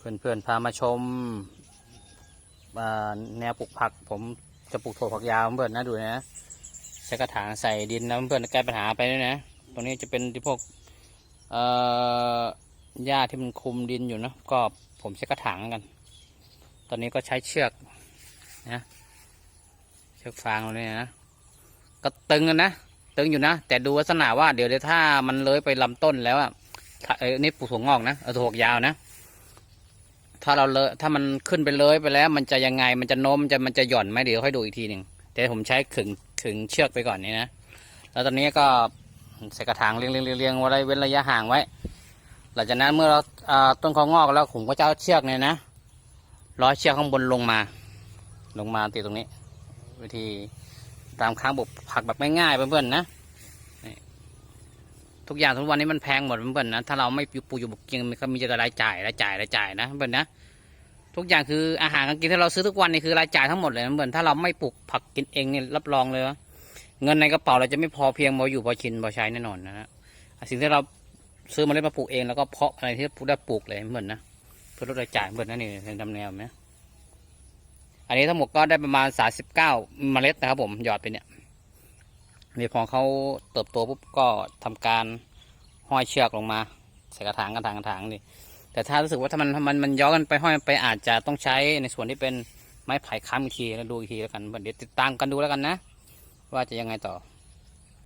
เพื่อนๆพามาชมแนวปลูกผัก ผมจะปลูกถั่วผักยาวเพื่อนนะดูนะใช้กระถางใส่ดินนะเพื่อนแก้ปัญหาไปด้วยนะตรงนี้จะเป็นที่พวกหญ้าที่มันคุมดินอยู่นะก็ผมใช้กระถางกัน ตอนนี้ก็ใช้เชือกนะเชือกฟางเราเนี่ยนะก็ตึงกันนะตึงอยู่นะ แต่ดูลักษณะว่าเดี๋ยวถ้ามันเลยไปลำต้นแล้วอะนี่ปลูกถั่วงอกนะเอาถั่วฝักยาวนะ ถ้าเราเลยถ้ามันขึ้นไปเลยไปแล้ว มันจะยังไงมันจะโน้มจะมันจะหย่อนไหมเดี๋ยวค่อยดูอีกทีหนึ่งแต่ผมใช้ขึงขึงเชือกไปก่อนนี่นะแล้วตอนนี้ก็ใส่กระถางเรียงเรียงเรียงไว้เว้นระยะห่างไว้ หลังจากนั้นเมื่อเราต้นเขางอกแล้วผมก็จะเอาเชือกเนี่ยนะร้อยเชือกข้างบนลงมา ลงมาติดตรงนี้ วิธีตามค้างบุกผักแบบง่ายๆเพื่อนๆนะ ทุกอย่างทุกวันนี้มันแพงหมดเพื่อนนะถ้าเราไม่ปลูกอยู่บุกกินมันก็มีแต่รายจ่ายรายจ่ายรายจ่ายนะเพื่อนนะทุกอย่างคืออาหารการกินที่เราซื้อทุกวันนี่คือรายจ่ายทั้งหมดเลยนะเพื่อนถ้าเราไม่ปลูกผักกินเองเนี่ยรับรองเลยว่าเงินในกระเป๋าเราจะไม่พอเพียงพออยู่พอชินพอใช้แน่นอนนะฮะสิ่งที่เราซื้อมาเล่มาปลูกเองแล้วก็เพาะอะไรที่ปลูกได้ปลูกเลยเพื่อนนะเพื่อลดรายจ่ายเพื่อนๆนะนี่เป็นดำแนวไหมอันนี้ทั้งหมดก็ได้ประมาณสาสิบเก้าเมล็ดนะครับผมหยอดไปเนี่ย นี่พอเขาเติบโตปุ๊บก็ทำการห้อยเชือกลงมาใส่กระถางกระถางกระถางนี่แต่ถ้ารู้สึกว่าถ้ามันมันมันย้อนกันไปห้อยไปอาจจะต้องใช้ในส่วนที่เป็นไม้ไผ่ค้ำอีกทีแล้วดูอีกทีแล้วกันเดี๋ยวติดตามกันดูแล้วกันนะ ว่าจะยังไงต่อ